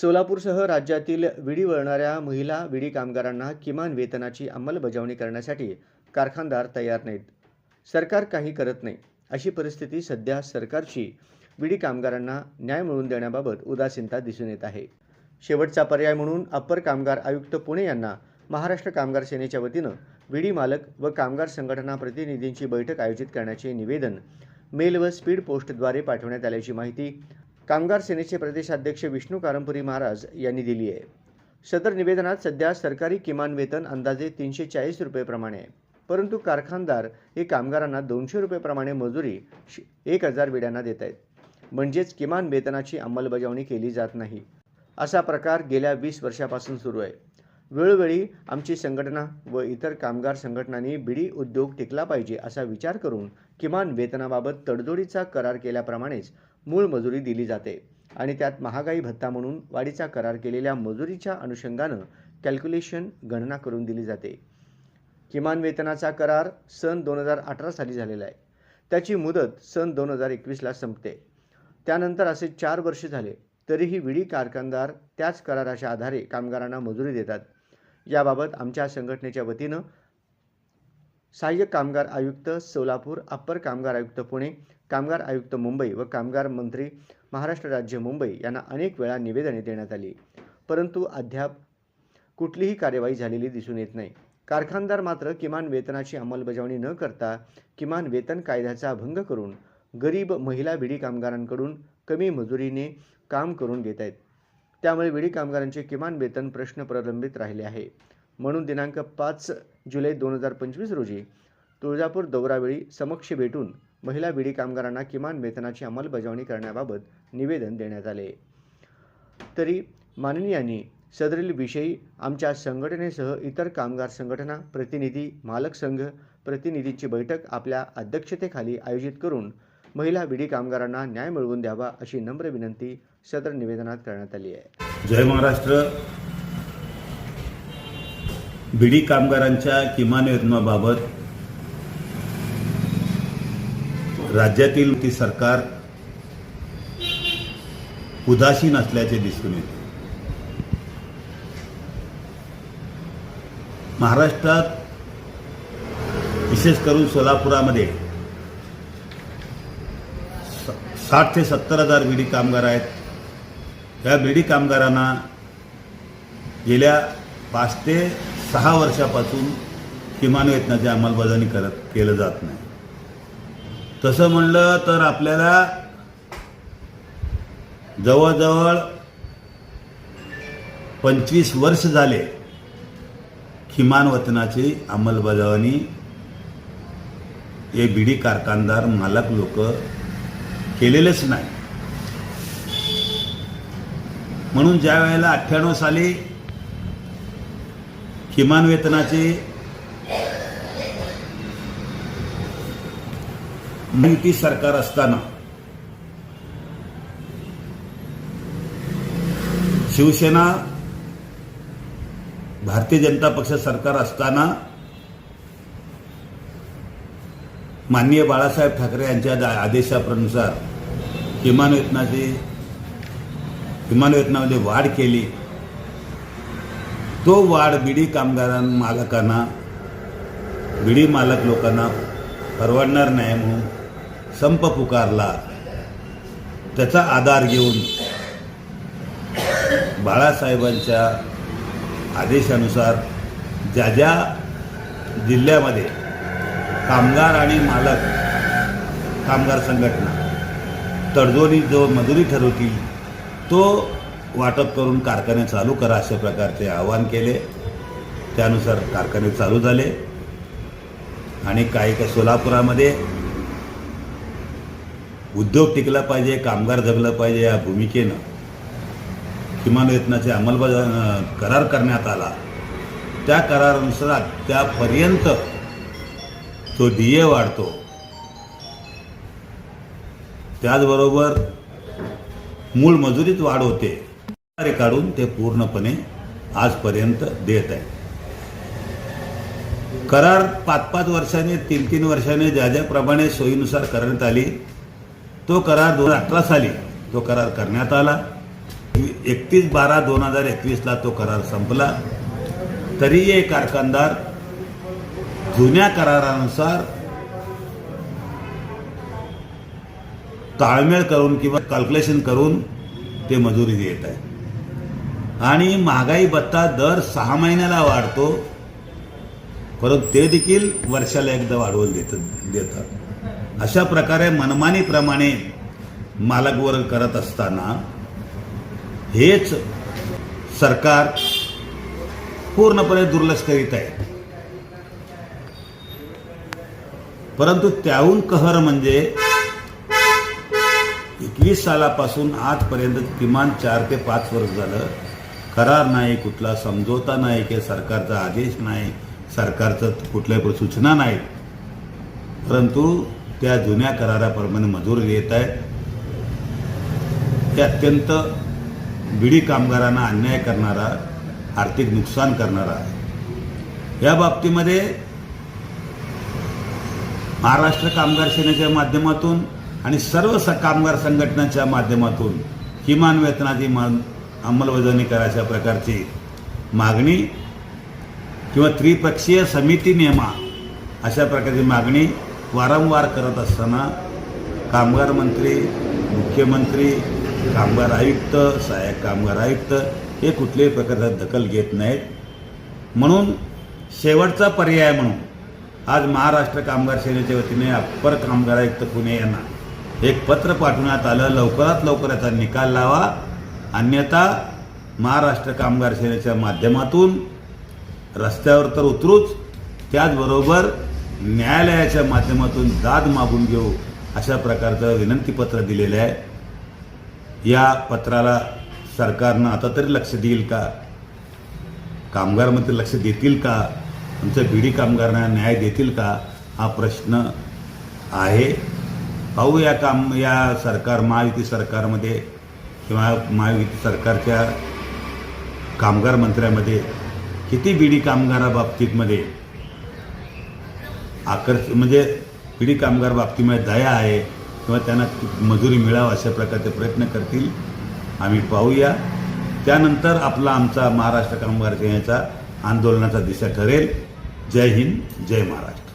सोलापूरसह राज्यातील विडी वळणाऱ्या महिला विडी कामगारांना किमान वेतनाची अंमलबजावणी करण्यासाठी कारखानदार तयार नाहीत. सरकार काही करत नाही. अशी परिस्थिती सध्या सरकारची. विडी कामगारांना न्याय मिळवून देण्याबाबत उदासीनता दिसून येत आहे. शेवटचा पर्याय म्हणून अप्पर कामगार आयुक्त पुणे यांना महाराष्ट्र कामगार सेनेच्या वतीनं विडी मालक व कामगार संघटना प्रतिनिधींची बैठक आयोजित करण्याचे निवेदन मेल व स्पीड पोस्टद्वारे पाठवण्यात आल्याची माहिती कामगार सेनेचे प्रदेशाध्यक्ष विष्णू कारंपुरी महाराज यांनी दिली आहे. सदर निवेदनात सध्या सरकारी किमान वेतन अंदाजे तीनशे चाळीस रुपयेप्रमाणे आहे परंतु कारखानदार हे कामगारांना दोनशे रुपयेप्रमाणे मजुरी एक हजार विड्यांना देत आहेत. म्हणजेच किमान वेतनाची अंमलबजावणी केली जात नाही. असा प्रकार गेल्या वीस वर्षापासून सुरू आहे. वेळोवेळी आमची संघटना व इतर कामगार संघटनांनी बिडी उद्योग टिकला पाहिजे असा विचार करून किमान वेतनाबाबत तडजोडीचा करार केल्याप्रमाणेच मूळ मजुरी दिली जाते. आणि त्यात महागाई भत्ता म्हणून वाढीचा करार केलेल्या मजुरीच्या अनुषंगानं कॅल्क्युलेशन गणना करून दिली जाते. किमान वेतनाचा करार सन दोन हजार अठरा साली झालेला आहे. त्याची मुदत सन दोन हजार एकवीसला संपते. त्यानंतर असे चार वर्ष झाले तरीही विडी कारखानदार त्याच कराराच्या आधारे कामगारांना मजुरी देतात. याबाबत आमच्या संघटनेच्या वतीनं सहाय्यक कामगार आयुक्त सोलापूर अप्पर कामगार आयुक्त पुणे कामगार आयुक्त मुंबई व कामगार मंत्री महाराष्ट्र राज्य मुंबई यांना अनेक वेळा निवेदने देण्यात आली. परंतु अद्याप कुठलीही कार्यवाही झालेली दिसून येत नाही. कारखानदार मात्र किमान वेतनाची अंमलबजावणी न करता किमान वेतन कायद्याचा भंग करून गरीब महिला विडी कामगारांकडून कमी मजुरीने काम करून घेत आहेत. त्यामुळे विडी कामगारांचे किमान वेतन प्रश्न प्रलंबित राहिले आहे. म्हणून दिनांक पाच जुलै दोन हजार पंचवीस रोजी तुळजापूर दौरावेळी समक्ष भेटून महिला विडी कामगारांना किमान वेतनाची अंमलबजावणी करण्याबाबत निवेदन देण्यात आले. तरी माननीयांनी सदरील विषयी आमच्या संघटनेसह इतर कामगार संघटना प्रतिनिधी मालक संघ प्रतिनिधींची बैठक आपल्या अध्यक्षतेखाली आयोजित करून महिला विडी कामगारांना न्याय मिळवून द्यावा अशी नम्र विनंती सदर निवेदनात करण्यात आली आहे. जय महाराष्ट्र. बिडी कामगारांच्या किमान वेतनाबाबत राज्यातील ती सरकार उदासीन असल्याचे दिसून येते. महाराष्ट्रात विशेष करून सोलापुरामध्ये स- साठ ते सत्तर हजार बीडी कामगार आहेत. या बीडी कामगारांना गेल्या पाच ते सहा वर्षापासून किमान वेतनाची अंमलबजावणी करत केलं जात नाही. तसं म्हणलं तर आपल्याला जवळजवळ पंचवीस वर्ष झाले किमान वतनाची अंमलबजावणी. हे बिडी कारखानदार मालक लोक केलेलेच नाही. म्हणून ज्या वेळेला अठ्ठ्याण्णव साली किमान वेतनाची युती सरकार असताना शिवसेना भारतीय जनता पक्ष सरकार असताना माननीय बाळासाहेब ठाकरे यांच्या आदेशानुसार किमान वेतनाची किमान वेतनामध्ये वाढ केली. तो वाढ बिडी कामगारां मालकांना बिडी मालक लोकांना परवडणार नाही म्हणून संप पुकारला त्याचा आधार घेऊन बाळासाहेबांच्या आदेशानुसार ज्या ज्या जिल्ह्यामध्ये कामगार आणि मालक कामगार संघटना तडजोडी जो मजुरी ठरवतील तो वाटप करून कारखाने चालू करा अशा प्रकारचे आवाहन केले. त्यानुसार कारखाने चालू झाले. आणि काही काही सोलापुरामध्ये उद्योग टिकला पाहिजे कामगार जगला पाहिजे या भूमिकेनं किमान वेतनाचे अंमलबजा करार करण्यात आला. त्या करारानुसार त्यापर्यंत तो डी ए वाढतो त्याचबरोबर मूळ मजुरीत वाढ होते काढून ते पूर्णपणे आजपर्यंत देत आहे. करार पाच पाच वर्षाने तीन तीन वर्षाने ज्या ज्याप्रमाणे सोयीनुसार करण्यात आली तो करार दोन अठरा साली तो करार करण्यात आला. एकतीस बारा दोन हजार एकवीसला तो करार संपला. तरीही एक कारखानदार जुन्या करारानुसार ताळमेळ करून किंवा कॅल्क्युलेशन करून ते मजुरी देत आहे. आणि महागाई भत्ता दर सहा महिन्याला वाढतो. परंतु ते देखील वर्षाला एकदा वाढवून देत देतात. अशा प्रकारे मनमानीप्रमाणे मालक वर्ग करत असताना हेच सरकार पूर्णपणे दुर्लक्ष करीत आहे. परंतु त्याहून कहर म्हणजे एकवीस सालापासून आजपर्यंत किमान चार ते पाच वर्ष झालं करार नाही कुठला समझोता नाही की सरकारचा आदेश नाही सरकारचं कुठल्याही सूचना नाहीत परंतु त्या जुन्या कराराप्रमाणे मजूर येत आहेत. ते अत्यंत बिडी कामगारांना अन्याय करणारा आर्थिक नुकसान करणारा आहे. या बाबतीमध्ये महाराष्ट्र कामगार सेनेच्या माध्यमातून आणि सर्व स कामगार संघटनांच्या माध्यमातून किमान वेतनाची मा अंमलबजावणी करायच्या प्रकारची मागणी किंवा त्रिपक्षीय समिती नेमा अशा प्रकारची मागणी वारंवार करत असताना कामगार मंत्री मुख्यमंत्री कामगार आयुक्त सहाय्यक कामगार आयुक्त हे कुठल्याही प्रकारचा दखल घेत नाहीत. म्हणून शेवटचा पर्याय म्हणून आज महाराष्ट्र कामगार सेनेच्या वतीने अप्पर कामगार आयुक्त पुणे यांना एक पत्र पाठवण्यात आलं. लवकरात लवकर याचा निकाल लावा. अन्यथा महाराष्ट्र कामगार सेनेच्या माध्यमातून रस्त्यावर तर उतरूच. त्याचबरोबर न्यायालयाच्या माध्यमातून दाद मागून घेऊ अशा प्रकारचं विनंतीपत्र दिलेलं आहे. या पत्राला सरकारनं आता तरी लक्ष देईल का? कामगार मंत्री लक्ष देतील का? आमच्या बीडी कामगारांना न्याय देतील का? हा प्रश्न आहे. पाहू या काम या सरकार महायुती सरकारमध्ये किंवा महायुती सरकारच्या कामगार मंत्र्यामध्ये किती बीडी कामगाराबाबतीतमध्ये आकर्ष म्हणजे पिढी कामगार बाबतीमध्ये दया आहे किंवा त्यांना मजुरी मिळावं अशा प्रकारचे प्रयत्न करतील आम्ही पाहूया. त्यानंतर आपला आमचा महाराष्ट्र कामगार सेनेचा आंदोलनाचा दिशा ठरेल. जय हिंद जय महाराष्ट्र.